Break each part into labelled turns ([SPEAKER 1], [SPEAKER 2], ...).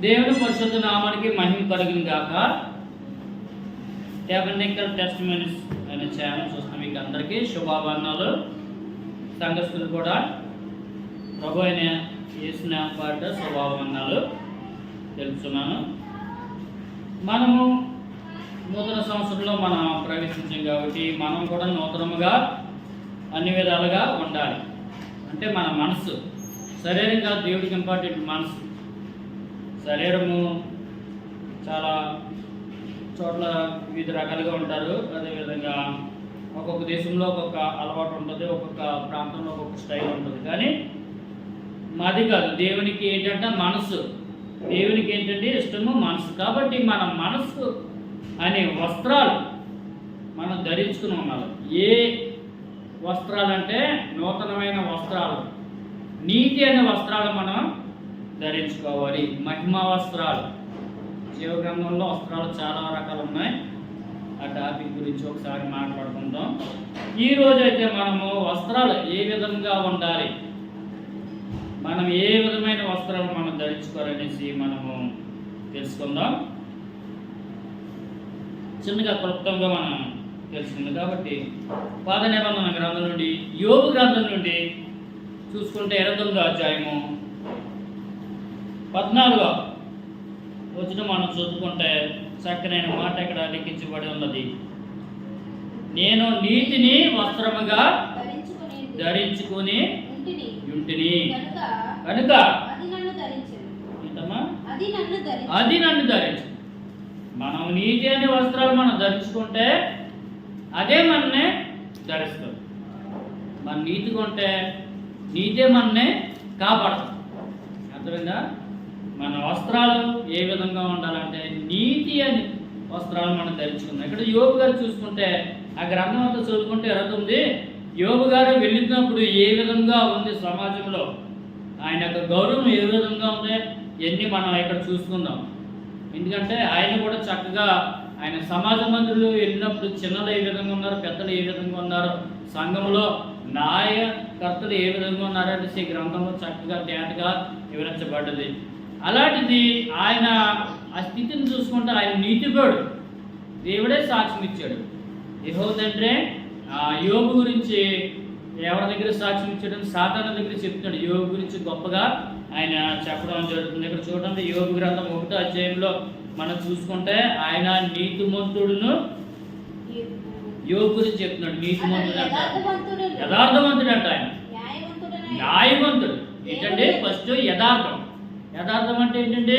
[SPEAKER 1] దేవుని పరిశుద్ధ నామానికి మహిమ కలిగిన కాక టెబనికల్ టెస్ట్ మినిట్స్ అనే ఛానల్ చూస్తున్న మీకు అందరికీ శుభాభరణాలు. సంఘస్థులు కూడా ప్రభు అయిన చేసిన పాట శుభాభరణాలు తెలుపుతున్నాను. మనము నూతన సంవత్సరంలో మనం ప్రవేశించాం కాబట్టి మనం కూడా నూతనముగా అన్ని విధాలుగా ఉండాలి. అంటే మన మనసు. శరీరంగా దేవుడికి ఇంపార్టెంట్ మనసు. శరీరము చాలా చోట్ల వివిధ రకాలుగా ఉంటారు. అదేవిధంగా ఒక్కొక్క దేశంలో ఒక్కొక్క అలవాటు ఉంటుంది ఒక్కొక్క ప్రాంతంలో ఒక్కొక్క స్టైల్ ఉంటుంది. కానీ మాది కాదు. దేవునికి ఏంటంటే మనసు. దేవునికి ఏంటంటే ఇష్టము మనసు. కాబట్టి మన మనసు అనే వస్త్రాలు మనం ధరించుకుని ఉండాలి. ఏ వస్త్రాలు అంటే నూతనమైన వస్త్రాలు నీతి అనే వస్త్రాలు మనం ధరించుకోవాలి. మహిమా వస్త్రాలు. జీవగ్రంథంలో వస్త్రాలు చాలా రకాలు ఉన్నాయి. ఆ టాపిక్ గురించి ఒకసారి మాట్లాడుకుందాం. ఈ రోజైతే అయితే మనము వస్త్రాలు ఏ విధంగా ఉండాలి? మనం ఏ విధమైన వస్త్రాలు మనం ధరించుకోవాలనేసి మనము తెలుసుకుందాం. చిన్నగా క్లుప్తంగా మనం తెలుసుకుందాం కాబట్టి పాద నిబంధన గ్రంథం నుండి యోగు గ్రంథం నుండి చూసుకుంటే ఇరవై అధ్యాయము పద్నాలుగో. వచ్చిన మనం చదువుకుంటే చక్కనైన మాట ఇక్కడ లిఖించబడి ఉన్నది. నేను నీతిని వస్త్రముగా
[SPEAKER 2] ధరించుకుని ఇంటిని కనుక అది నన్ను ధరించు
[SPEAKER 1] మనం నీతి అనే వస్త్రాలు మనం ధరించుకుంటే అదే మననే ధరిస్తుంది. మన నీతి కొంటే నీతే మననే కాపాడుతుంది. అర్థమైందా? మన వస్త్రాలు ఏ విధంగా ఉండాలంటే నీతి అని వస్త్రాలు మనం ధరించుకుందాం. ఇక్కడ యోగు గారు చూసుకుంటే ఆ గ్రంథం అంతా చదువుకుంటే ఎరుగుతుంది యోగు గారు వెళ్ళినప్పుడు ఏ విధంగా ఉంది సమాజంలో? ఆయన యొక్క గౌరవం ఏ విధంగా ఉంది? ఇవన్నీ మనం ఇక్కడ చూసుకుందాం. ఎందుకంటే ఆయన కూడా చక్కగా ఆయన సమాజ మంత్రులు వెళ్ళినప్పుడు చిన్నలు ఏ విధంగా ఉన్నారు? పెద్దలు ఏ విధంగా ఉన్నారు? సంఘంలో నాయకర్తలు ఏ విధంగా ఉన్నారనేసి ఈ గ్రంథంలో చక్కగా తేటగా వివరించబడ్డది. అలాంటిది ఆయన ఆ స్థితిని చూసుకుంటే ఆయన నీతిపడు దేవుడే సాక్ష్యం ఇచ్చాడు ఆ యోగు గురించి ఎవరి దగ్గర సాక్ష్యం ఇచ్చాడు సాధారణ దగ్గర చెప్తున్నాడు. యోగు గురించి గొప్పగా ఆయన చెప్పడం జరుగుతుంది. ఇక్కడ చూడండి యోగు గ్రంథం ఒకటో అధ్యాయంలో మనం చూసుకుంటే ఆయన నీతిమంతుడును యోగు గురించి చెప్తున్నాడు. నీతిమంతుడు అంట.
[SPEAKER 2] యథార్థవంతుడు
[SPEAKER 1] అంట ఆయన. న్యాయవంతుడు. ఏంటంటే ఫస్ట్ యథార్థం. యథార్థం అంటే ఏంటండి?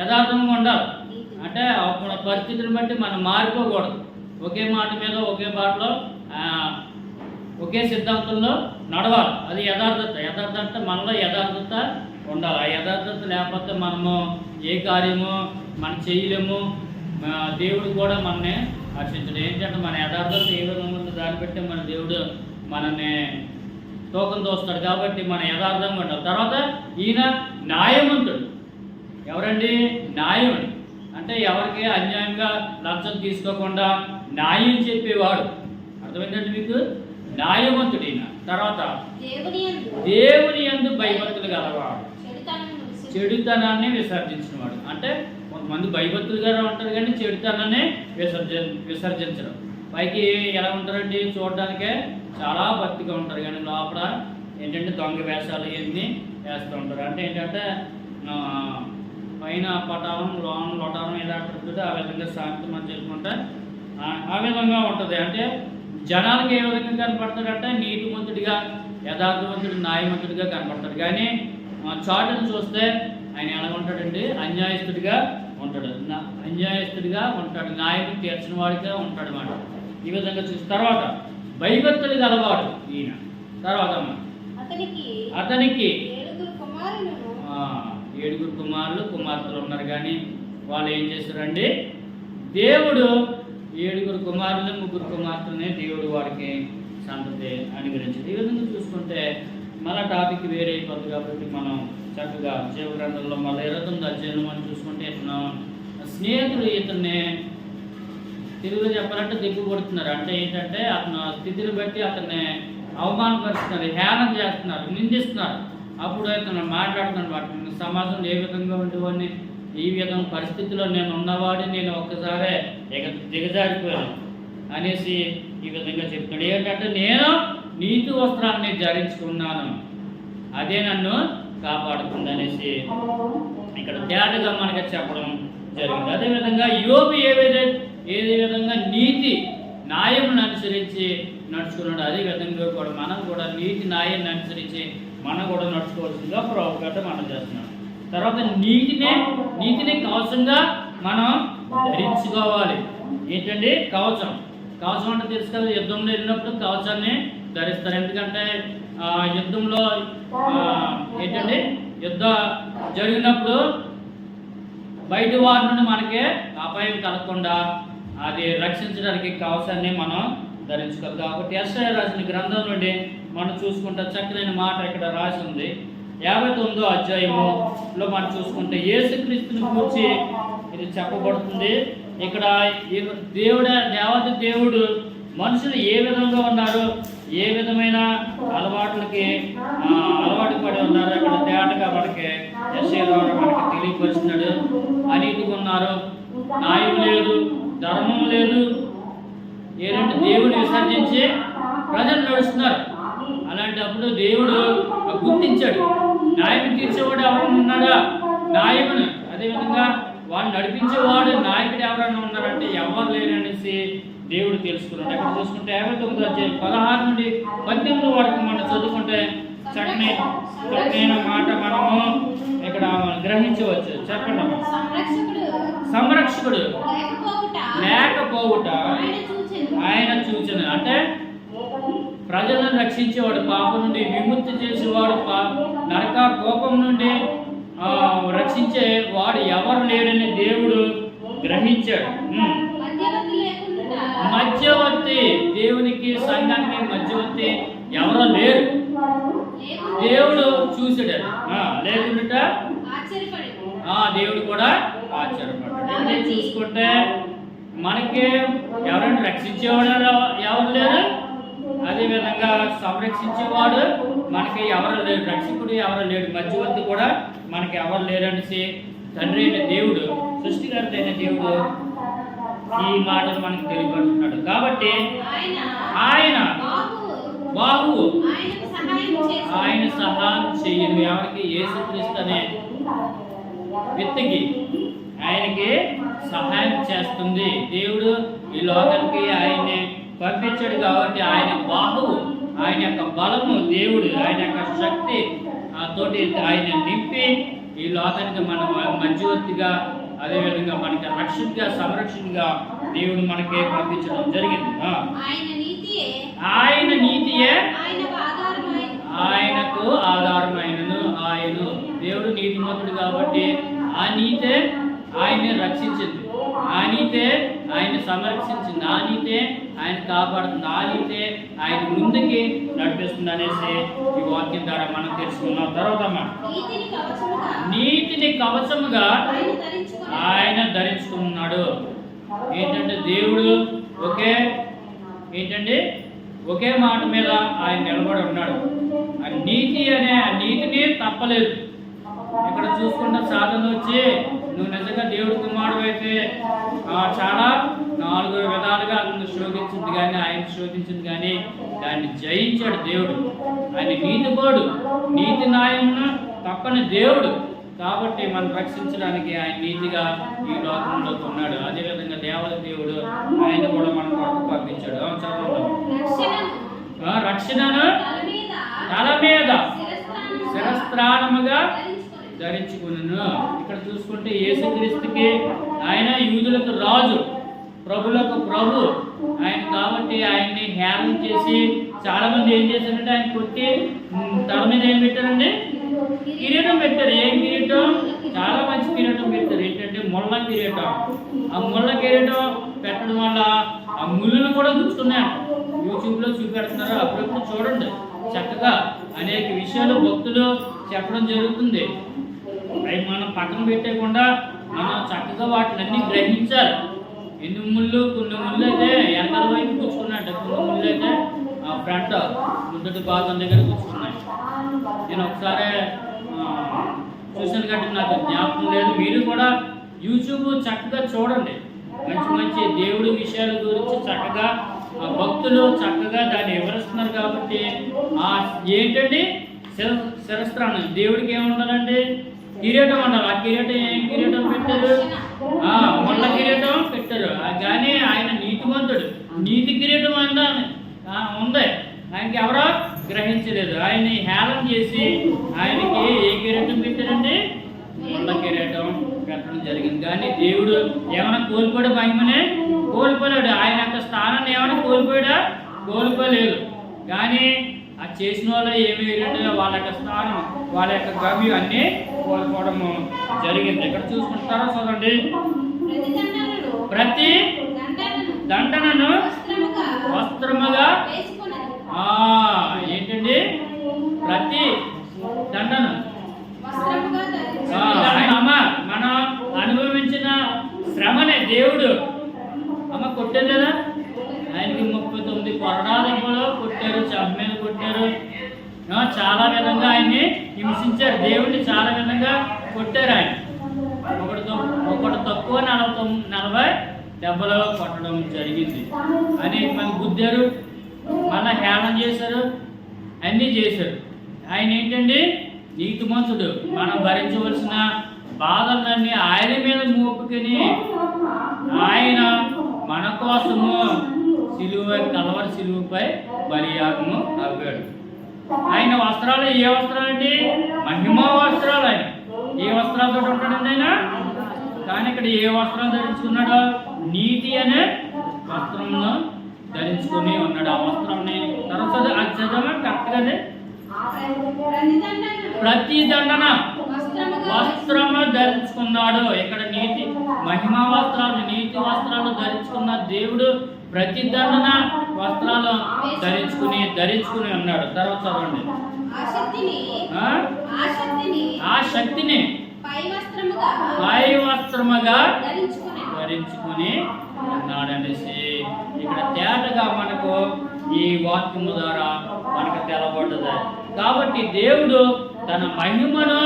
[SPEAKER 1] యథార్థంగా ఉండాలి. అంటే అప్పుడు పరిస్థితులను బట్టి మనం మారిపోకూడదు. ఒకే మాట మీద ఒకే బాటలో ఒకే సిద్ధాంతంలో నడవాలి. అది యథార్థత. యథార్థత అంటే మనలో యథార్థత ఉండాలి. ఆ యథార్థత లేకపోతే మనము ఏ కార్యము మనం చేయలేము దేవుడు కూడా మనని హర్షించడు. ఏంటంటే మన యథార్థత ఏ విధంగా ఉందో దాన్ని బట్టి మన దేవుడు మనల్ని తూకం తోస్తాడు కాబట్టి మన యథార్థంగా ఉండాలి. తర్వాత ఈయన న్యాయవంతుడు ఎవరండి? న్యాయముడు అంటే ఎవరికి అన్యాయంగా లంచం తీసుకోకుండా న్యాయం చెప్పేవాడు. అర్థమైందండి మీకు? న్యాయవంతుడు ఈయన. తర్వాత
[SPEAKER 2] దేవుని యందు
[SPEAKER 1] భయభక్తులు గలవాడు.
[SPEAKER 2] విసర్జించు.
[SPEAKER 1] చెడుతనాన్ని విసర్జించినవాడు. అంటే కొంతమంది భయభక్తులుగా ఉంటారు కానీ చెడుతనాన్ని విసర్జ విసర్జించడం పైకి ఎలా ఉంటారండి చూడడానికే? చాలా భక్తిగా ఉంటారు. కానీ లోపల ఏంటంటే దొంగ వేషాలు ఇవన్నీ వేస్తూ ఉంటారు. అంటే ఏంటంటే పైన పటాలం లోన లొటారం ఎలా ఉంటుంది ఆ విధంగా శాంతి మనం చేసుకుంటే ఆ- విధంగా ఉంటుంది. అంటే జనాలకు ఏ విధంగా కనపడతాడంటే నీతిమంతుడిగా యథార్థవంతుడు న్యాయమంతుడిగా కనపడతాడు కానీ చాటును చూస్తే ఆయన ఎలా ఉంటాడండి? అన్యాయస్తుడిగా ఉంటాడు. అన్యాయస్తుడిగా ఉంటాడు. న్యాయం తీర్చిన వాడిగా ఉంటాడు అన్నమాట. ఈ విధంగా చూసిన తర్వాత భయభక్తులు గలవాడు ఈయన. తర్వాత
[SPEAKER 2] అతనికి ఏడుగురు
[SPEAKER 1] కుమారులు కుమార్తెలు ఉన్నారు కానీ వాళ్ళు ఏం చేశారండి? దేవుడు ఏడుగురు కుమారులు ముగ్గురు కుమార్తెలనే దేవుడు వాడికి సంతతి అనుగ్రహించింది ఈ విధంగా చూసుకుంటే మళ్ళా టాపిక్ వేరే అయిపోతుంది కాబట్టి మనం చక్కగా జీవ గ్రంథంలో మళ్ళీ ఇరవై తొమ్మిది అధ్యాయంలో మనం చూసుకుంటే ఇతను స్నేహితులు ఇతన్ని తెలుగులో చెప్పాలంటే దిగ్గు కొడుతున్నారు. అంటే ఏంటంటే అతను స్థితిని బట్టి అతన్ని అవమానపరుస్తున్నారు హేళన చేస్తున్నారు నిందిస్తున్నారు. అప్పుడు అతను మాట్లాడుతున్నాడు వాటి సమాజంలో ఏ విధంగా ఉండేవాడిని? ఈ విధంగా పరిస్థితిలో నేను ఉన్నవాడి నేను ఒక్కసారే ఇక దిగజారిపోయాను. అనేసి ఈ విధంగా చెప్తాడు ఏంటంటే నేను నీతి వస్త్రాన్ని ధరించుకున్నాను. అదే నన్ను కాపాడుతుంది అనేసి ఇక్కడ తేటగా మనకి చెప్పడం జరిగింది. అదేవిధంగా యోబు ఏ విధంగా ఏదే విధంగా నీతి న్యాయమును అనుసరించి నడుచుకున్నాడు. అదే విధంగా కూడా మనం కూడా నీతి న్యాయాన్ని అనుసరించి మనం కూడా నడుచుకోవాల్సిందిగా ప్రభుత్వ మనం చేస్తున్నాం. తర్వాత నీతినే నీతిని కవచంగా మనం ధరించుకోవాలి. ఏంటండి కవచం. కవచం అంటే తెలుసు కదా యుద్ధంలో వెళ్ళినప్పుడు కవచాన్ని ధరిస్తారు. ఎందుకంటే యుద్ధంలో ఏంటంటే ఏంటండి యుద్ధ జరిగినప్పుడు బయట వారి నుండి మనకి అపాయం కలగకుండా అది రక్షించడానికి కవచాన్ని మనం ధరించుకోవాలి. కాబట్టి ఎస్ఐ రాసిన గ్రంథం నుండి మనం చూసుకుంటే చక్కనైన మాట ఇక్కడ రాసి ఉంది. యాభై తొమ్మిదో అధ్యాయంలో మనం చూసుకుంటే యేసుక్రీస్తుని గురించి ఇది చెప్పబడుతుంది. ఇక్కడ దేవుడే దేవత దేవుడు మనుషులు ఏ విధంగా ఉన్నారు? ఏ విధమైన అలవాట్లకి అలవాటు పడి ఉన్నారు? అక్కడ తేటగా మనకి ఎస్ఐ ద్వారా మనకి తెలియపరుస్తున్నాడు. అనీతిగా ఉన్నారు. న్యాయం లేదు ధర్మం లేదు. ఏంటంటే దేవుని విసర్జించి ప్రజలు నడుస్తున్నారు. అలాంటప్పుడు దేవుడు గుర్తించాడు. న్యాయం తీర్చేవాడు ఎవరైనా ఉన్నాడా? నాయకుడు. అదేవిధంగా వాడు నడిపించేవాడు నాయకుడు ఎవరైనా ఉన్నారంటే ఎవరు లేరు అనేసి దేవుడు తెలుసుకున్నాడు. అక్కడ చూసుకుంటే యాభై తొమ్మిది అధ్యాయం పదహారు నుండి పద్దెనిమిది వరకు మనం చదువుకుంటే చక్కని చక్కనైన మాట మనము ఇక్కడ గ్రహించవచ్చు. చెప్పండి
[SPEAKER 2] సంరక్షకుడు. లేకపోవుట. ఆయన
[SPEAKER 1] సూచన అంటే ప్రజలను రక్షించేవాడు పాపం నుండి విముక్తి చేసేవాడు నరక కోపం నుండి రక్షించే వాడు ఎవరు లేడని దేవుడు గ్రహించాడు.
[SPEAKER 2] మధ్యవర్తి
[SPEAKER 1] దేవునికి సంఘానికి మధ్యవర్తి ఎవరో లేరు. దేవుడు చూసాడు లేకుండా
[SPEAKER 2] ఆశ్చర్యపడి.
[SPEAKER 1] దేవుడు కూడా ఆశ్చర్యపడ్డాడు అంటే చూసుకుంటే మనకి ఎవరైనా రక్షించేవాడు ఎవరు లేరు? అదే విధంగా సంరక్షించేవాడు మనకి ఎవరు లేరు? రక్షకుడు ఎవరు లేడు? మధ్యవర్తి కూడా మనకి ఎవరు లేరు అనేసి తండ్రి అయిన దేవుడు సృష్టికర్త అయిన దేవుడు ఈ మాటలు మనకి తెలియపడుతున్నాడు కాబట్టి
[SPEAKER 2] ఆయన బాబు
[SPEAKER 1] ఆయన సహాయం చేయను. ఎవరికి ఏ అనే వ్యక్తికి ఆయనకి సహాయం చేస్తుంది. దేవుడు ఈ లోకానికి ఆయన్ని పంపించాడు కాబట్టి ఆయన బాహువు ఆయన యొక్క బలము దేవుడు ఆయన యొక్క శక్తి ఆ తోటి ఆయన నింపి ఈ లోకానికి మన మధ్యవర్తిగా అదేవిధంగా మనకి రక్షకుగా సంరక్షణగా దేవుడు మనకి పంపించడం జరిగింది.
[SPEAKER 2] ఆయన నీతియే ఆయనకు
[SPEAKER 1] ఆధారమైనను. ఆయన దేవుడు నీతిమంతుడు కాబట్టి ఆ నీతే ఆయన్ని రక్షించింది. ఆ నీతే ఆయన సంరక్షించింది. ఆ నీతే ఆయన కాపాడుతుంది. ఆ నీతే ఆయన ముందుకి నడిపిస్తుంది అనేసి ఈ వాక్యం ద్వారా మనం తెలుసుకున్నాం తర్వాత అమ్మ,
[SPEAKER 2] నీతిని కవచముగా ఆయన
[SPEAKER 1] ఆయన ధరించుకున్నాడు. ఏంటంటే దేవుడు ఒకే ఏంటంటే ఒకే మాట మీద ఆయన నిలబడి ఉన్నాడు. ఆ నీతి అనే ఆ నీతిని తప్పలేదు. ఇక్కడ చూసుకుంటే సాధన వచ్చి నువ్వు నిజంగా దేవుడి కుమారుడు అయితే ఆ, చాలా నాలుగు విధాలుగా నన్ను శోధించింది కానీ ఆయన శోధించింది కానీ దాన్ని జయించాడు దేవుడు. ఆయన నీతిపోడు నీతి న్యాయమును తప్పని దేవుడు. కాబట్టి మనం రక్షించడానికి ఆయన నీతిగా ఈ లోకంలోకి ఉన్నాడు అదేవిధంగా దేవత దేవుడు ఆయన కూడా మన కొరకు పంపించాడు. ఆ, చదవండి.
[SPEAKER 2] రక్షణను తల మీద. శిరస్త్రాణముగా ధరించుకొని
[SPEAKER 1] ధరించుకును ఇక్కడ చూసుకుంటే యేసుక్రీస్తుకి ఆయన యూదులకు రాజు ప్రభులకు ప్రభు ఆయన కాబట్టి ఆయన్ని హేళన చేసి చాలా మంది ఏం చేశారంటే ఆయన కొట్టి తల మీద ఏం పెట్టారండి? కిరీటం పెట్టారు. ఏం కిరీటం? చాలా మంచి కిరీటం పెట్టారు. ఏంటంటే ముళ్ళ కిరీటం. ఆ ముళ్ళ కిరీటం పెట్టడం వల్ల ఆ ముళ్ళును కూడా గుచ్చుకున్నాయంట యూట్యూబ్లో చూపెడుతున్నారు. అప్పుడప్పుడు చూడండి. చక్కగా అనేక విషయాలు భక్తులు చెప్పడం జరుగుతుంది. అవి మనం పక్కన పెట్టకుండా మనం చక్కగా వాటిని గ్రహించాలి. ఎన్ని ముళ్ళు కొన్ని ముళ్ళు అయితే ఎండల వైపు కూర్చున్నట్టు కొన్ని ముళ్ళు అయితే ఫ్రంట్ ముద్దటి భాగం దగ్గర కూర్చున్నాయి. నేను ఒకసారి చూసాను కాబట్టి నాకు జ్ఞాపకం లేదు. మీరు కూడా యూట్యూబ్ చక్కగా చూడండి. మంచి మంచి దేవుడి విషయాల గురించి చక్కగా భక్తులు చక్కగా దాన్ని వివరిస్తున్నారు కాబట్టి ఏంటండి? శిర శిరస్త్రాణం. దేవుడికి ఏముండాలండి? కిరీటం అన్నారు. ఆ కిరీటం ఏం కిరీటం పెట్టారు? ఆ మొన్న కిరీటం పెట్టారు. కానీ ఆయన నీతివంతుడు నీతి కిరీటం అందాన్ని ఉంది. ఆయనకి ఎవరో గ్రహించలేదు. ఆయన్ని హేళన చేసి ఆయనకి ఏ కిరీటం పెట్టారండి? ముళ్ళ కిరీటం పెట్టడం జరిగింది. కానీ దేవుడు ఏమైనా కోల్పోయాడు భయమనే కోల్పోలేడు. ఆయన యొక్క స్థానాన్ని ఏమైనా కోల్పోయాడా? కోల్పోలేదు. కానీ ఆ చేసిన వాళ్ళు ఏమి వాళ్ళ యొక్క స్థానం వాళ్ళ యొక్క గమ్యం అన్నీ కోల్పోవడం జరిగింది. ఇక్కడ చూసుకుంటారో చదవండి
[SPEAKER 2] ప్రతి దండనను
[SPEAKER 1] ప్రతి
[SPEAKER 2] దండనను
[SPEAKER 1] దండనను
[SPEAKER 2] వస్త్రముగా
[SPEAKER 1] వస్త్రముగా
[SPEAKER 2] వేసుకొనెను.
[SPEAKER 1] ఆ ఏంటండి ప్రతి దండను
[SPEAKER 2] వస్త్రముగా
[SPEAKER 1] ఆ,
[SPEAKER 2] ధరించుకొనెను.
[SPEAKER 1] ఆయన అమ్మ మనం అనుభవించిన శ్రమనే దేవుడు అమ్మ కొట్టారు కదా ఆయనకి ముప్పై తొమ్మిది కొరడాలు కూడా కొట్టారు చెంప మీద కొట్టారు ఆ, చాలా విధంగా ఆయన్ని హింసించారు దేవుడిని చాలా విధంగా కొట్టారు ఆయన ఒకటి తొ- ఒకటి తక్కువ నలభై తొమ్- నలభై దెబ్బలు కొట్టడం జరిగింది. అనేక మంది గుద్దారు మన హేళన చేశారు అన్నీ చేశారు ఆయన ఏంటండి? నీతిమంతుడు. మనం భరించవలసిన బాధలన్నీ ఆయన మీద మోపుకొని ఆయన మన కోసము సిలువ కలవరి సిలువపై బలియాగము అవ్వాడు ఆయన వస్త్రాలు ఏ వస్త్రాలు అండి మహిమా వస్త్రాలు ఆయన. ఏ వస్త్రాలతో ఉంటాడండి ఆయన? కానీ ఇక్కడ ఏ వస్త్రం ధరించుకున్నాడు? నీతి అనే వస్త్రమును ధరించుకొని ఉన్నాడు ఆ వస్త్రంని తర్వాత అది చదవమా కరెక్ట్గానే
[SPEAKER 2] ప్రతి
[SPEAKER 1] దండన వస్త్రము ధరించుకున్నాడు ఇక్కడ నీతి మహిమా వస్త్రాలు నీతి వస్త్రాలు ధరించుకున్న దేవుడు ప్రతి దండన వస్త్రాలు ధరించుకుని ధరించుకుని ఉన్నాడు తర్వాత చదవండి ఆ? ఆ శక్తిని
[SPEAKER 2] పై వస్త్రముగా.
[SPEAKER 1] ధరించుకుని ఉన్నాడనేసి ఇక్కడ తేటగా మనకు ఈ వాక్యము ద్వారా మనకు తెలబడ్డది. కాబట్టి దేవుడు తన మహిమను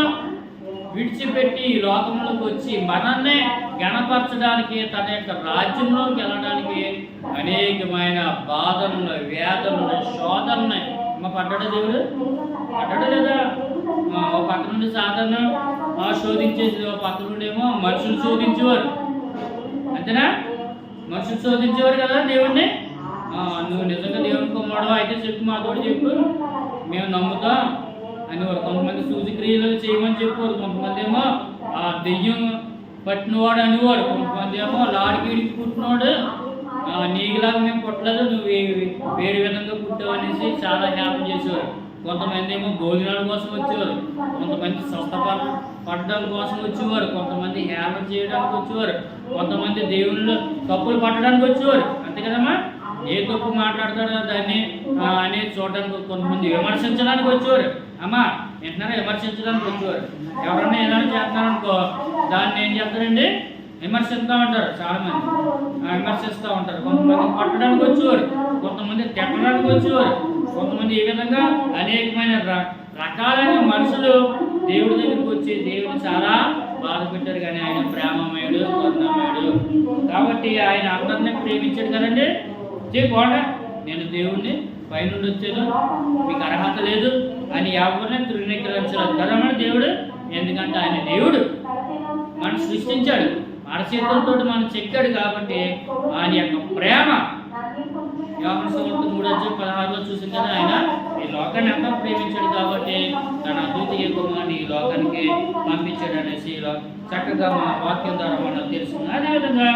[SPEAKER 1] విడిచిపెట్టి ఈ లోకంలోకి వచ్చి మనల్ని గణపరచడానికి తన యొక్క రాజ్యంలోకి వెళ్ళడానికి అనేకమైన బాధలను వేదనలు శోధనలు మా పడ్డాడు దేవుడు? పడ్డాడు లేదా? ఒక పక్క నుండి సాధారణ శోధించేసి ఒక పక్క నుండి ఏమో మనుషులు శోధించేవారు. అంతేనా? మనుషులు శోధించేవారు కదా దేవుణ్ణి? నువ్వు నిజంగా దేవుని కుమారుడు అయితే చెప్పు మాతో చెప్పు. మేము నమ్ముతాం అనేవారు కొంతమంది సూచిక్రియలు చేయమని చెప్పారు కొంతమంది ఏమో ఆ దెయ్యం పట్టినవాడు అనేవాడు కొంతమంది ఏమో లాడికి పుట్టినవాడు. నీకులాగా మేము పుట్టలేదు నువ్వు వేరే విధంగా పుట్టావు అనేసి చాలా జ్ఞాపం చేసేవారు. కొంతమంది ఏమో భోజనాల కోసం వచ్చేవారు కొంతమంది స్వస్థపడ పడడం కోసం వచ్చేవారు కొంతమంది హేమ చేయడానికి వచ్చేవారు కొంతమంది దేవుళ్ళు తప్పులు పట్టడానికి వచ్చేవారు. అంతే కదమ్మా? ఏ తప్పు మాట్లాడతాడో దాన్ని అనేది చూడడానికి కొంతమంది విమర్శించడానికి వచ్చేవారు. అమ్మా వింటున్నారా? విమర్శించడానికి వచ్చేవారు. ఎవరన్నా ఏదైనా చేస్తున్నారనుకో దాన్ని ఏం చేస్తారండి? విమర్శిస్తూ ఉంటారు చాలామంది. విమర్శిస్తూ ఉంటారు. కొంతమంది పట్టడానికి వచ్చేవారు కొంతమంది తిట్టడానికి వచ్చేవారు. కొంతమంది ఈ విధంగా అనేకమైన ర- రకాలైన మనుషులు దేవుడి దగ్గరికి వచ్చి దేవుడు చాలా బాధ పెట్టారు కానీ ఆయన ప్రేమమయుడు కరుణమయుడు. కాబట్టి ఆయన అందరినీ ప్రేమించాడు కదండి? చెప్పండి నేను దేవుణ్ణి పైనుండి వచ్చాను. మీకు అర్హత లేదు అని ఎవరిని తృణీకరించలేదు. కదమ్మా దేవుడు ఎందుకంటే ఆయన దేవుడు. మనం సృష్టించాడు. అరచేతులతో మనం చెక్కాడు కాబట్టి ఆయన యొక్క ప్రేమ యోగం సువార్త మూడు వచ్చి పదహారులో చూసిన కదా ఆయన ఈ లోకాన్ని అంతా ప్రేమించాడు కాబట్టి తన అద్వితీయ కుమారుని ఈ లోకానికి పంపించాడు అనేసి చక్కగా మన వాక్యం ద్వారా మనం తెలుసుకుంది అదేవిధంగా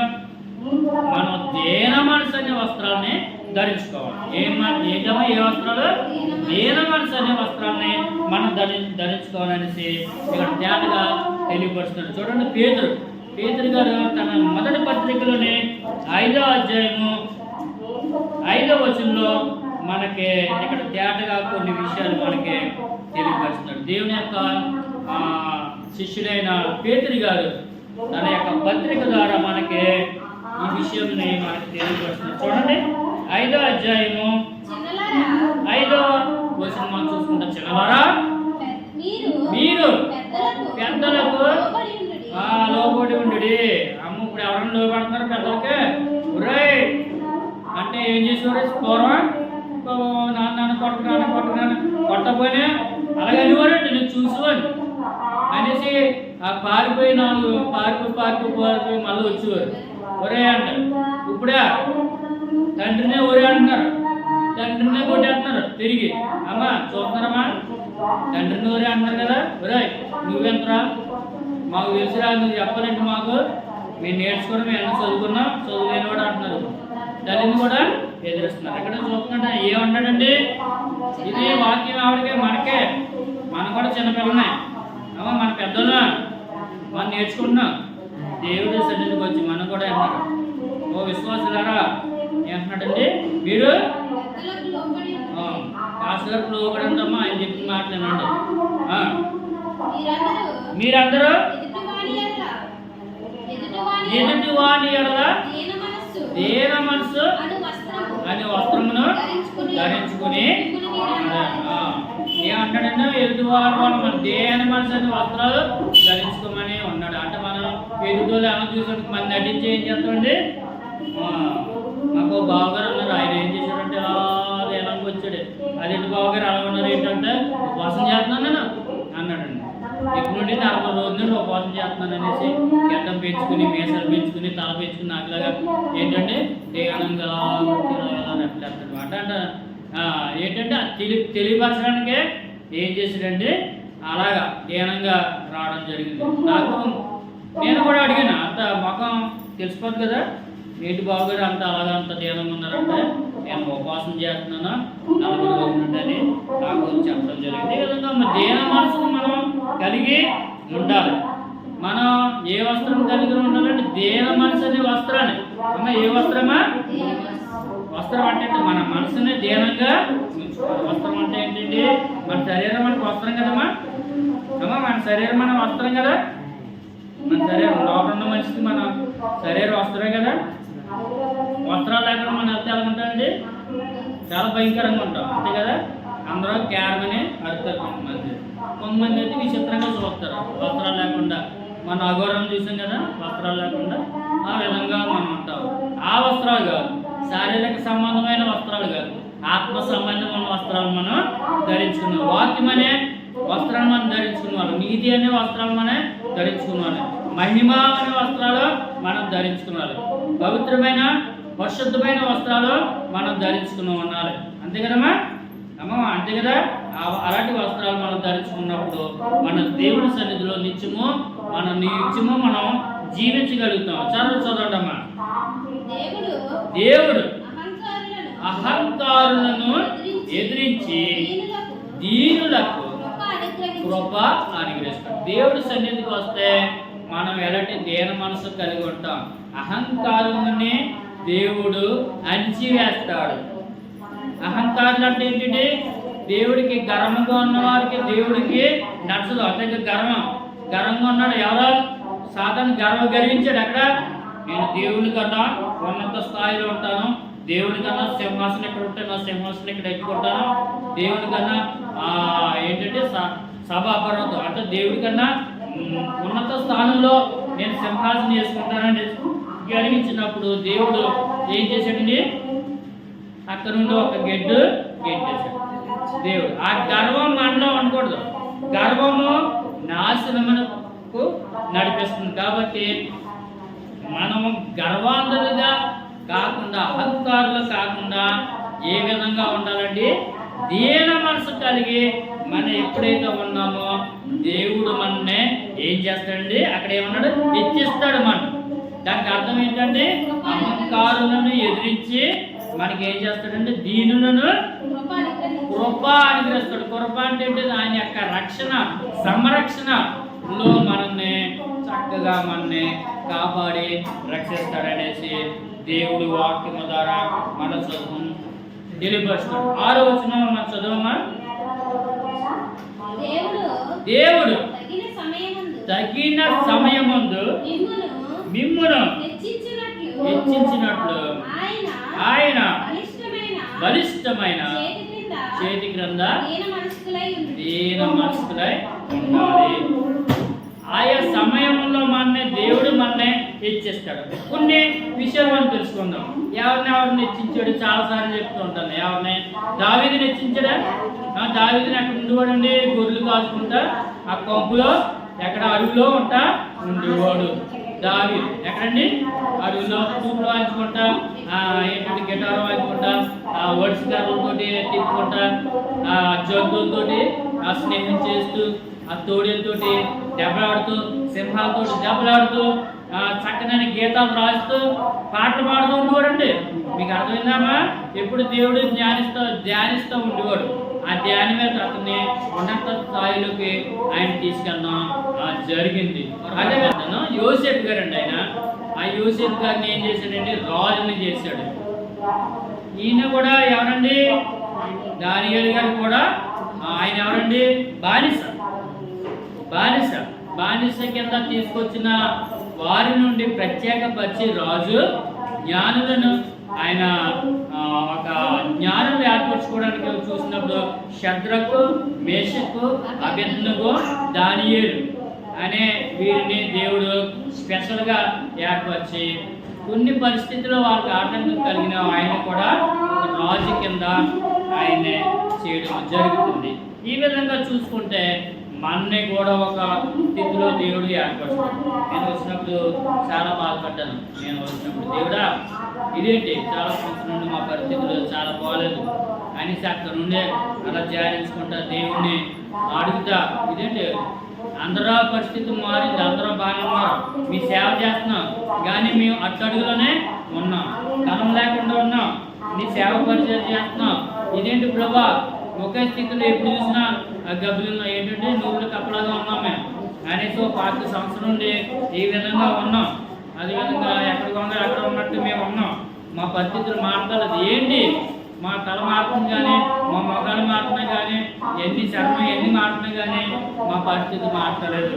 [SPEAKER 1] మనం దేన మనసు అనే వస్త్రాన్ని ధరించుకోవాలి? ఏ మన- ఏ వస్త్రాలు? దేన మనసు అనే వస్త్రాన్ని మనం ధరి ధరించుకోవాలనేసి ఇక్కడ తేటగా తెలియపరుస్తున్నాడు చూడండి పేదరు పేదరు గారు తన మొదటి పత్రికలోనే ఐదో అధ్యాయము ఐదో వచనంలో మనకి ఇక్కడ తేటగా కొన్ని విషయాలు మనకి తెలియపరుస్తున్నాడు దేవుని యొక్క శిష్యుడైన పేతురి గారు తన యొక్క పత్రిక ద్వారా మనకి ఈ విషయంని మనకి తెలియపరుస్తున్నాడు చూడండి ఐదో అధ్యాయము ఐదో క్వశ్చన్ మనం చూసుకుంటాం చిన్నవారా
[SPEAKER 2] మీరు పెద్దలకు
[SPEAKER 1] పెద్దలకు
[SPEAKER 2] లోబడి
[SPEAKER 1] ఉండు అమ్మ ఇప్పుడు ఎవరైనా లోబడుతున్నారు పెద్దలకి? రైట్ అంటే ఏం చేసేవాడు పూర్వం నాన్న నాన్న కొట్టు నాన్న కొట్టు కొట్టకపోయినా అలాగే అనేవారండి నేను చూసేవాడు అనేసి ఆ పారిపోయి నాలుగు పారిపోయి పారిపోయి పారిపోయి మళ్ళీ వచ్చేవారు. ఒరే అంట ఇప్పుడే? తండ్రినే ఒరే అంటున్నారు. తండ్రినే కొట్టేస్తున్నారు. తిరిగి. అమ్మా చూస్తున్నారమ్మా? తండ్రిని ఒరే అంటున్నారు కదా. ఒరే నువ్వెంతరా? మాకు తెలిసిరా నువ్వు చెప్పాలంటే మాకు. మేము నేర్చుకోవడం మేము చదువుకున్నాం? చదువులేని వాడు అంటున్నారు. తల్లిని కూడా ఎదురిస్తున్నారు. ఇక్కడ చూస్తున్నట్టు ఏమంటాడండి ఇది వాక్యం ఆవిడకే మనకే. మనం కూడా చిన్నపిల్లనే అమ్మ మన పెద్దలు మనం నేర్చుకుంటున్నాం. దేవుడి సన్నిధికి వచ్చి మనం కూడా అన్నారు ఓ విశ్వాసులారా ఏమంటున్నాడండి మీరు
[SPEAKER 2] లోబడి
[SPEAKER 1] ఉందమ్మా ఆయన చెప్పిన మాటలు వినండి.
[SPEAKER 2] మీరందరూ
[SPEAKER 1] ఎదుటి వాని ఎడల.
[SPEAKER 2] దీన
[SPEAKER 1] దేన మనసు అది వస్త్రమును
[SPEAKER 2] ధరించుకుని
[SPEAKER 1] ఏమంటాడంటే ఎదుటివారు వాళ్ళు మన దేని మనసు అని వస్త్రాలు ధరించుకోమని ఉన్నాడు. అంటే మనం ఎదుటోళ్ళు ఏమో చూసి మన నటించి ఏం చేస్తామండి? మాకు బావగారు ఉన్నారు. ఆయన ఏం చేశాడంటే ఇలా ఎలాగ వచ్చాడు. అదేంటి బావగారు అలా ఉన్నారు ఏంటంటే ఉపవాసం చేస్తున్నాను నేను అన్నాడండి. ఇప్పుడు నుండి నలభై రోజుల నుండి ఉపవాసం చేస్తున్నాను అనేసి గడ్డం పెంచుకుని మీసాలు పెంచుకుని తల పెంచుకుని నాకులాగా ఏంటంటే ధ్యానంగా అనమాట అంటే ఏంటంటే ఆ తెలి తెలియపరచడానికే ఏం చేశాడంటే అలాగా ధ్యానంగా రావడం జరిగింది. నాకు నేను కూడా అడిగాను అంత ముఖం తెలిసిపోద్ది కదా? ఏంటి బాబుగారు అంత అలాగా అంత ధ్యానంగా ఉన్నారంటే నేను ఉపవాసం చేస్తున్నాను? నలభై రోజులు నాకు చెప్పడం జరిగింది. ఈ విధంగా మన దేన మనసును మనం కలిగి ఉండాలి. మనం ఏ వస్త్రం కలిగి ఉండాలంటే దేన మనసు అనే వస్త్రాన్ని. అమ్మ ఏ వస్త్రమా? వస్త్రం అంటే మన మనసుని దీనంగా వస్త్రం అంటే ఏంటండి? మన శరీరం మనకు వస్త్రం కదమ్మా. అమ్మా మన శరీరం మన వస్త్రం కదా. మన శరీరం లోపల ఉన్న మనిషికి మన శరీరం వస్త్రం కదా. వస్త్రాలు లేకుండా మనం వెళ్తే ఎలా ఉంటామండి చాలా భయంకరంగా ఉంటాం అంతే కదా? అందరూ క్యారమని అడుగుతారు కొంతమంది. కొంతమంది అయితే విచిత్రంగా చూస్తారు. వస్త్రాలు లేకుండా మన అఘోరం చూసాం కదా? వస్త్రాలు లేకుండా ఆ విధంగా మనం ఉంటాం. ఆ వస్త్రాలు కాదు. శారీరక సంబంధమైన వస్త్రాలు కాదు. ఆత్మ సంబంధమైన వస్త్రాలు మనం ధరించుకున్నాం. వాక్యం అనే వస్త్రాలు మనం ధరించుకున్నాం నీతి అనే వస్త్రాలు మనం ధరించుకున్నాం మహిమ అనే వస్త్రాలు మనం ధరించుకున్నాం పవిత్రమైన పరిశుద్ధమైన వస్త్రాలు మనం ధరించుకున్నాం అన్నారు. అంతే కదమ్మా? అమ్మ అంతే కదా? అలాంటి వస్త్రాలు మనం ధరించుకున్నప్పుడు మన దేవుని సన్నిధిలో నిత్యము మన నిత్యము మనం జీవించగలుగుతాం. చదువు చదవడమ్మా
[SPEAKER 2] దేవుడు
[SPEAKER 1] దేవుడు
[SPEAKER 2] అహంకారులను
[SPEAKER 1] ఎదిరించి
[SPEAKER 2] దీనులకు కృప
[SPEAKER 1] అనుగ్రహిస్తాడు. దేవుడి సన్నిధికి వస్తే మనం ఎలాంటి దేన మనసు కలిగి ఉంటాం? అహంకారాన్ని దేవుడు అణిచివేస్తాడు. అహంకారులు అంటే ఏంటంటే దేవుడికి గర్వంగా ఉన్నవారికి దేవుడికి నచ్చదు. అతనికి గర్వం. గర్వంగా ఉన్నాడు ఎవరో? సాధారణ గర్వం గర్వించాడు అక్కడ నేను దేవుని కన్నా ఉన్నత స్థాయిలో ఉంటాను. దేవుని కన్నా సింహాసనం ఇక్కడ ఉంటే నా సింహాసనం ఇక్కడ ఎక్కుంటాను దేవుని కన్నా ఏంటంటే స- సభా అంటే దేవుడి కన్నా ఉన్నత స్థానంలో నేను సింహాసనం చేసుకుంటానని గర్వించినప్పుడు దేవుడు ఏం చేశాడండి? అక్కడ నుండి ఒక గెడ్డు గెట్టేశాడు దేవుడు ఆ గర్వం మనలో అనకూడదు గర్వము నాశనమునకు నడిపిస్తుంది కాబట్టి మనము గర్వాంధులుగా కాకుండా అహంకారులు కాకుండా ఏ విధంగా ఉండాలండి? దీన మనసు కలిగి మనం ఎప్పుడైతే ఉన్నామో దేవుడు మనల్ని ఏం చేస్తాడండి? అక్కడ ఏమన్నాడు హెచ్చిస్తాడు మనం దానికి అర్థం ఏంటంటే అహంకారులను ఎదిరించి మనకి ఏం చేస్తాడంటే దీనులను
[SPEAKER 2] కృప
[SPEAKER 1] అనుగ్రహిస్తాడు. కృప అంటే? ఆయన యొక్క రక్షణ సంరక్షణలో మనల్ని చక్కగా మనల్ని కాపాడి రక్షిస్తాడనేసి దేవుడి వాక్యము ద్వారా మన చదువు తెలియపరుస్తున్నాడు ఆరో వచనం మన చదువమ్మా
[SPEAKER 2] దేవుడు
[SPEAKER 1] దేవుడు
[SPEAKER 2] తగిన సమయమందు
[SPEAKER 1] తగిన సమయమందు
[SPEAKER 2] మిమ్మును హెచ్చించినట్లు ఆయన బలిష్టమైన చేతి
[SPEAKER 1] క్రింద
[SPEAKER 2] దీన మనస్కులై
[SPEAKER 1] ఉండాలి. ఆయా సమయంలో మననే దేవుడు మననే హెచ్చిస్తాడు. కొన్ని విషయాలు మనం తెలుసుకుందాం. ఎవరిని ఎవరిని హెచ్చించాడు? చాలాసార్లు చెప్తూ ఉంటాను. ఎవరిని? దావీదిని హెచ్చించాడా? దావీదిని అక్కడ ఉండేవాడండి. గొర్రెలు కాసుకుంటా ఆ కొంపులో ఎక్కడ అడవిలో ఉంటా? ఉండేవాడు. దావి ఎక్కడండి? అడవిలో తూపులు వాయించుకుంటా ఏంటంటే గిటార్ వాయించుకుంటా ఆ వర్డ్స్ తిప్పుకుంటా ఆ ఆ స్నేహం చేస్తూ ఆ తోడేలతో దెబ్బలాడుతూ సింహాలతో దెబ్బలాడుతూ చక్కనైన గీతాలు రాస్తూ పాటలు పాడుతూ ఉండేవాడండి మీకు అర్థమైందామా ఎప్పుడు దేవుడు ధ్యానిస్తూ ధ్యానిస్తూ ఉండేవాడు. అతన్ని ఉన్నత స్థాయిలోకి ఆయన తీసుకెళ్ళడం జరిగింది. అదే విధంగా గారు అండి ఆయన. ఆ యోసేపు గారిని ఏం చేశాడండి రాజుని చేశాడు. ఈయన కూడా ఎవరండి? దానియల్ గారు కూడా ఆయన ఎవరండి? బానిస. బానిస. బానిస కింద తీసుకొచ్చిన వారి నుండి ప్రత్యేకపరిచి రాజు జ్ఞానులను ఆయన ఒక జ్ఞానం ఏర్పరచుకోవడానికి చూసినప్పుడు శద్రకు మేషకు అభ్యర్థనకు దానియేలు అనే వీరిని దేవుడు స్పెషల్గా ఏర్పరిచి కొన్ని పరిస్థితుల్లో వాళ్ళకి ఆటంకం కలిగిన ఆయన కూడా ఒక రాజు కింద ఆయన్ని చేయడం జరుగుతుంది. ఈ విధంగా చూసుకుంటే మనని కూడా ఒక స్థితిలో దేవుడు ఏర్పరుస్తాడు నేను వచ్చినప్పుడు చాలా బాధపడ్డాను. నేను వచ్చినప్పుడు దేవుడా ఇదేంటి? చాలా సంవత్సరం నుండి మా పరిస్థితులు చాలా బాగాలేదు అనేసి అక్కడ నుండే అలా ధ్యానించుకుంటా దేవుణ్ణి అడుగుతా ఇదేంటి? అందరూ పరిస్థితి మారింది అందరూ బాగానే ఉన్నారు. మీ సేవ చేస్తున్నాం కానీ మేము అట్టడుగులోనే ఉన్నాం. కలం లేకుండా ఉన్నాం. నీ సేవ పరిచయం చేస్తున్నాం. ఇదేంటి ప్రభా? ఒకే స్థితిలో ఎప్పుడు చూసినా ఆ గబ్బులు ఏంటంటే నువ్వులు కప్పలాగా ఉన్నాం మేము. అనేసి ఒక పాతిక సంవత్సరం నుండి ఈ విధంగా ఉన్నాం. అదే విధంగా ఎక్కడ ఉన్నా అక్కడ ఉన్నట్టు మేము ఉన్నాం. మా పరిస్థితులు మాట్లాడలేదు ఏంటి? మా తల మారుతుంది కానీ మా మొగాలు మారుతున్నాయి కానీ ఎన్ని చర్మం ఎన్ని మారుతున్నాయి కానీ మా పరిస్థితి మారలేదు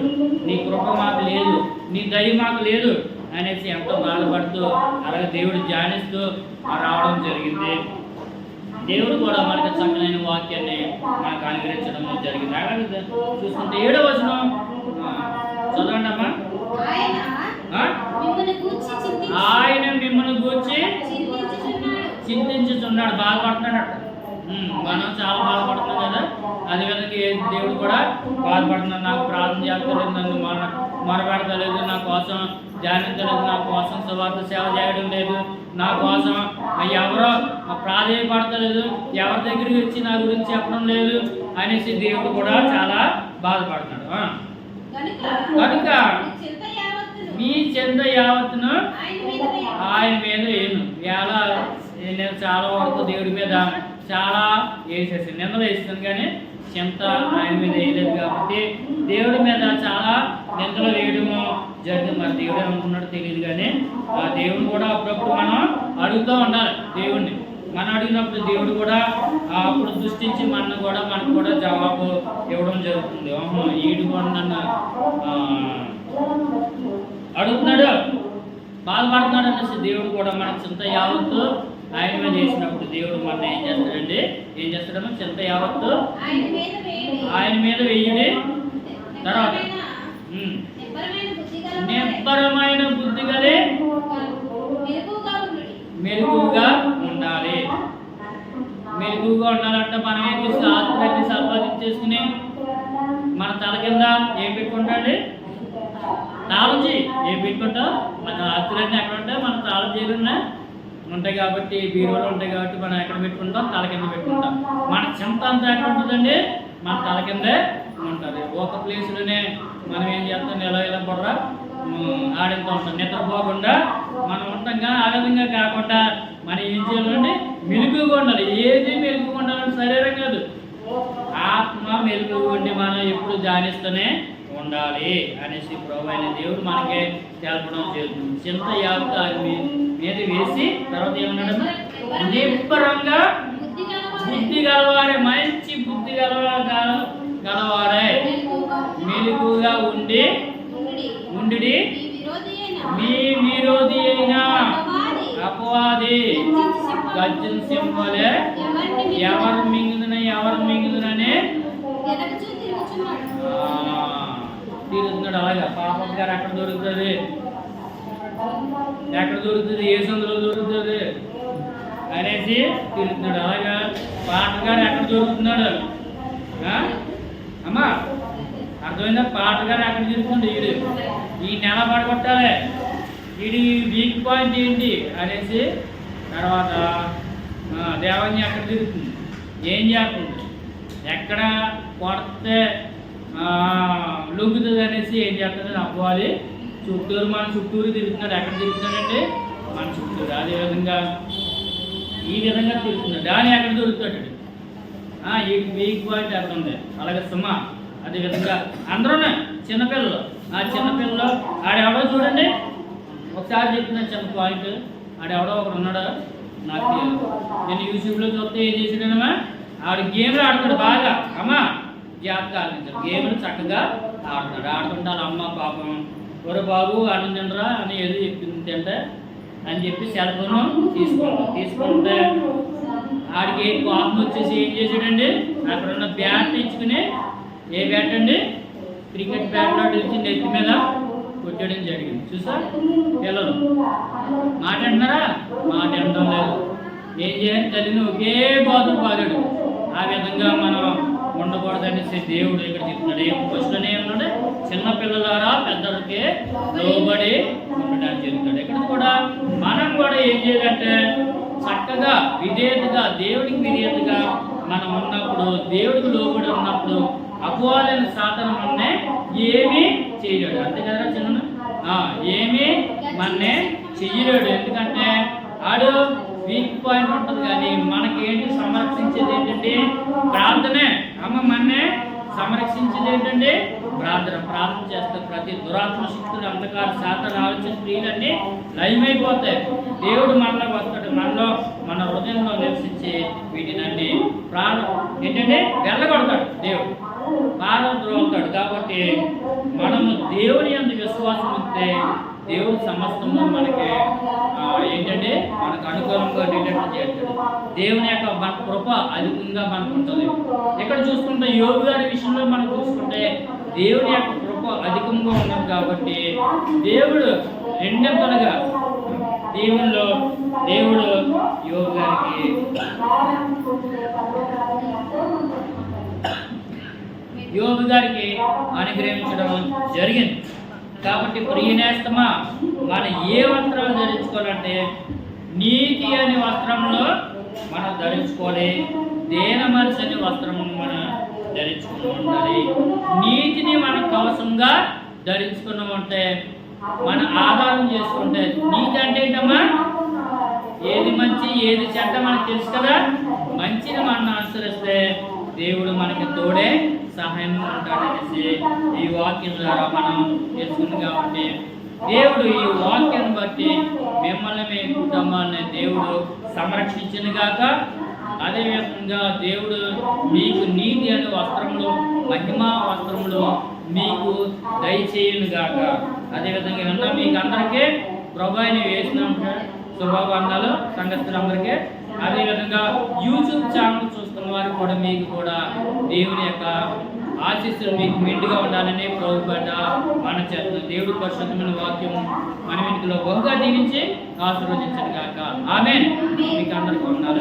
[SPEAKER 1] నీ కృప మాకు లేదు నీ దయ మాకు లేదు అనేసి ఎంతో బాధపడుతూ అలాగే దేవుడు ధ్యానిస్తూ రావడం జరిగింది. దేవుడు కూడా మనకి చక్కనైన వాక్యాన్ని మనకు అనుగ్రహించడం జరిగింది. అలాగే చూసుకుంటే ఏడో వచనం. ఆ, చదవండి అమ్మా
[SPEAKER 2] ఆయన
[SPEAKER 1] ఆ?
[SPEAKER 2] మిమ్మల్ని గూర్చి చింతించి
[SPEAKER 1] ఆయన మిమ్మల్ని గూర్చి
[SPEAKER 2] చింతించుచున్నాడు
[SPEAKER 1] చింతించుతున్నాడు బాధపడుతున్నాడు మనం చాలా బాధపడుతున్నాం కదా. అదేవిధంగా ఏ దేవుడు కూడా బాధపడుతున్నాడు నాకు ప్రార్థన చేస్తలేదు నన్ను మన మొరపెడతలేదు నా కోసం ధ్యానించలేదు నా కోసం సువార్త సేవ చేయడం లేదు. నా కోసం ఎవరో ప్రాధేయపడతలేదు ఎవరి దగ్గరికి వచ్చి నా గురించి చెప్పడం లేదు అనేసి దేవుడు కూడా చాలా బాధపడుతున్నాడు.
[SPEAKER 2] కనుక మీ చింత యావత్తును. ఆయన మీద
[SPEAKER 1] ఏను ఎలా నేను చాలా వరకు దేవుడి మీద చాలా వేసేసి నిందలు వేస్తుంది కానీ చింత ఆయన మీద వేయలేదు కాబట్టి దేవుడి మీద చాలా నిందలు వేయడము జరిగింది. మరి దేవుడు అనుకున్నాడు తెలియదు కానీ ఆ దేవుడు కూడా అప్పుడప్పుడు మనం అడుగుతూ ఉండాలి దేవుణ్ణి. మనం అడిగినప్పుడు దేవుడు కూడా అప్పుడు దృష్టించి మన కూడా మనకు కూడా జవాబు ఇవ్వడం జరుగుతుంది. ఈడు కూడా నన్ను అడుగుతున్నాడు. బాధపడుతున్నాడు అనేసి దేవుడు కూడా మన చింత యావత్తు ఆయన మీద చేసినప్పుడు దేవుడు మన ఏం చేస్తాడండి? ఏం చేస్తాడమ్మా? చింత యావత్తు
[SPEAKER 2] ఆయన మీద
[SPEAKER 1] వెయ్యిడి తర్వాత
[SPEAKER 2] నిబ్బరమైన- బుద్ధి గల.
[SPEAKER 1] మెరుగుగా ఉండాలి. మెరుగుగా ఉండాలంటే మనం ఏం చేసి ఆస్తులన్నీ సంపాదించేసుకుని మన తల కింద ఏం పెట్టుకుంటాండి? తాళం చేయి ఏం పెట్టుకుంటాం మన ఆస్తులన్నీ ఎక్కడ ఉంటాయి మన తాళం చేయలున్నా ఉంటాయి కాబట్టి బీరువాలు ఉంటాయి కాబట్టి మనం ఎక్కడ పెట్టుకుంటాం? తల కింద పెట్టుకుంటాం. మన చింత అంతా ఎక్కడ ఉంటుందండి? మన తల కిందే ఉంటుంది. ఒక ప్లేస్లోనే మనం ఏం చేస్తాం? ఎలా ఇలా బుర్ర ఉమ్, ఆడుతూ ఉంటాం. నిద్రపోకుండా మనం ఉంటాం కానీ ఆ విధంగా కాకుండా మనం ఏం చేయాలంటే మెలుగుగా ఉండాలి. ఏది మెలుగుగా ఉండాలంటే శరీరం కాదు. ఆత్మ మెలుగు ఉండి మనం ఎప్పుడు ధ్యానిస్తూనే ఉండాలి అనేసి ప్రభు అయిన దేవుడు మనకే తెలపడం జరుగుతుంది. చింత యావత మీ- మీద వేసి తర్వాత ఏమన్నాడు నిబ్బరంగా
[SPEAKER 2] బుద్ధి గలవారే.
[SPEAKER 1] మంచి బుద్ధి గలవా గల- గలవారే. మెలుగుగా ఉండి ఉండి
[SPEAKER 2] మీ విరోధి అయిన అపవాది.
[SPEAKER 1] అపవాది సింహలే.
[SPEAKER 2] ఎవరు మింగుదన
[SPEAKER 1] ఎవరు మింగుదననే.
[SPEAKER 2] తిరుగుతున్నాడు
[SPEAKER 1] తీరుతున్నాడు అలాగా. పాపం గారు ఎక్కడ దొరుకుతుంది ఎక్కడ దొరుకుతుంది? ఏ సందులో దొరుకుతుంది? అనేసి తిరుగుతున్నాడు. అలాగా? పాటగారు ఎక్కడ దొరుకుతున్నాడు? అమ్మా అర్థమైందా? పాటగారు ఎక్కడ తిరుగుతుంది వీడు ఈ నెల పడగొట్టాలి. వీడి వీక్ పాయింట్ ఏంటి? అనేసి తర్వాత దేవాన్ని ఎక్కడ తిరుగుతుంది ఏం చేయకుండా ఎక్కడ కొడితే లొంగుతుంది అనేసి ఏం చేస్తుంది? నవ్వాలి చుట్టూరు మన చుట్టూరు తిరుగుతున్నాడు. ఎక్కడ తిరుగుతున్నాడంటే మన చుట్టూరు. అదేవిధంగా ఈ విధంగా తిరుగుతున్నాడు. దాని ఎక్కడ దొరుకుతాడు? ఆ, ఈ వీక్ పాయింట్ ఎక్కడ ఉంది. అలాగే సుమ. అదేవిధంగా అందరూనే చిన్నపిల్లలు ఆ చిన్నపిల్లలు ఆడెవడో చూడండి. ఒకసారి చెప్తున్నా చిన్న పాయింట్. ఆడెవడో ఒకడు ఉన్నాడు. నాకు తెలియదు. నేను యూట్యూబ్లో చూస్తే ఏం చేసాడమ్మా ఆవిడ గేమ్లు ఆడుతాడు బాగా. అమ్మా జాగ్రత్త ఆడించాడు గేమ్లు చక్కగా ఆడుతాడు ఆడుతుంటారు అమ్మ పాపం ఒరే బాబు ఆనందండ్రా అని ఏదో చెప్పింది అంటే అని చెప్పి సెల్ ఫోన్ తీసుకుంటాం తీసుకుంటే ఆడికి కోపం వచ్చేసి ఏం చేసాడండి అక్కడ ఉన్న బ్యాట్ ఇచ్చుకుని ఏ బ్యాట్ అండి? క్రికెట్ బ్యాట్ లాంటి ఇచ్చి నెత్తి మీద కొట్టడం జరిగింది. చూసా పిల్లలు. మాట అంటున్నారా మాట అనడం లేదు. ఏం చేయాలి? తల్లిని ఒకే బాధలు బాధాడు ఆ విధంగా మనం ఉండకూడదనేసి దేవుడు ఇక్కడ చెప్తున్నాడు. ఏం క్వశ్చన్ ఏమన్నాడు చిన్న పిల్లలారా పెద్దలకి లోబడి ఉండడానికి జరుగుతాడు ఇక్కడ కూడా మనం కూడా ఏం చేయాలంటే చక్కగా విధేయతగా దేవుడికి విధేయతగా మనం ఉన్నప్పుడు దేవుడికి లోబడి ఉన్నప్పుడు అపవాదైన సాధన మన్నే ఏమీ చేయలేడు. అంతే కదా చిన్న ఏమీ మన్నే చెయ్యలేడు ఎందుకంటే ఆడు వీక్ పాయింట్ ఉంటుంది కానీ మనకి ఏంటి సమర్పించేది ఏంటంటే ప్రార్థనే. అమ్మ మన్నే సంరక్షించేది ఏంటంటే ప్రార్థన ప్రార్థన చేస్తే ప్రతి దురాత్మ శక్తులు అంధకార శాతం ఆలోచన స్త్రీలన్నీ లయమైపోతాయి దేవుడు మనలో వస్తాడు. మనలో మన హృదయంలో నివసించి వీటినన్నీ ప్రాణం ఏంటంటే వెళ్ళగొడతాడు దేవుడు. పాదం ద్రోగుతాడు కాబట్టి మనము దేవుని అందు విశ్వాసం ఉంటే దేవుడు సమస్తము మనకి ఏంటంటే మనకు అనుకూలంగా ఉండేటట్టు చేస్తాడు దేవుని యొక్క మన కృప అధికంగా మనకు ఉంటుంది ఇక్కడ చూసుకుంటే యోగి గారి విషయంలో మనం చూసుకుంటే దేవుని యొక్క కృప అధికంగా ఉన్నది కాబట్టి దేవుడు రెండింతలుగా దేవుల్లో దేవుడు యోగానికి గారికి గారికి అనుగ్రహించడం జరిగింది. కాబట్టి ప్రియనేస్తమా మనం ఏ వస్త్రం ధరించుకోవాలంటే నీతి అనే వస్త్రంలో మనం ధరించుకోవాలి దేన మనసు అనే వస్త్రము మనం ధరించుకుని ఉండాలి నీతిని మనం కవసంగా ధరించుకున్నామంటే మన ఆధారం చేసుకుంటే నీతి అంటే ఏంటమ్మా? ఏది మంచి ఏది చెడ్డ మనకు తెలుసు కదా? మంచిని మనం అనుసరిస్తే దేవుడు మనకి తోడే సహాయం ఉంటాడనేసి ఈ వాక్యం ద్వారా మనం తెలుసుకుని కాబట్టి దేవుడు ఈ వాక్యం బట్టి మిమ్మల్ని మీ కుటుంబాన్ని దేవుడు సంరక్షించిన గాక అదేవిధంగా దేవుడు మీకు నీతి అనే వస్త్రములు మహిమా వస్త్రములు మీకు దయచేయను గాక అదేవిధంగా విన్నా మీకు అందరికీ ప్రభు వేసినాం. శుభాబంధాలు శుభాకాంక్షలు సంఘస్థులందరికీ. అదేవిధంగా యూట్యూబ్ ఛానల్ చూస్తున్న వారు కూడా మీకు కూడా దేవుని యొక్క ఆశీస్సులు మీకు మెండుగా ఉండాలని ప్రభుపేట మన చేత దేవుడు పరిశుద్ధమైన వాక్యం మన ఇంటిలో బహుగా దీవించి ఆశీర్వదించను కాక ఆమె మీకు అందరికీ వందనాలు.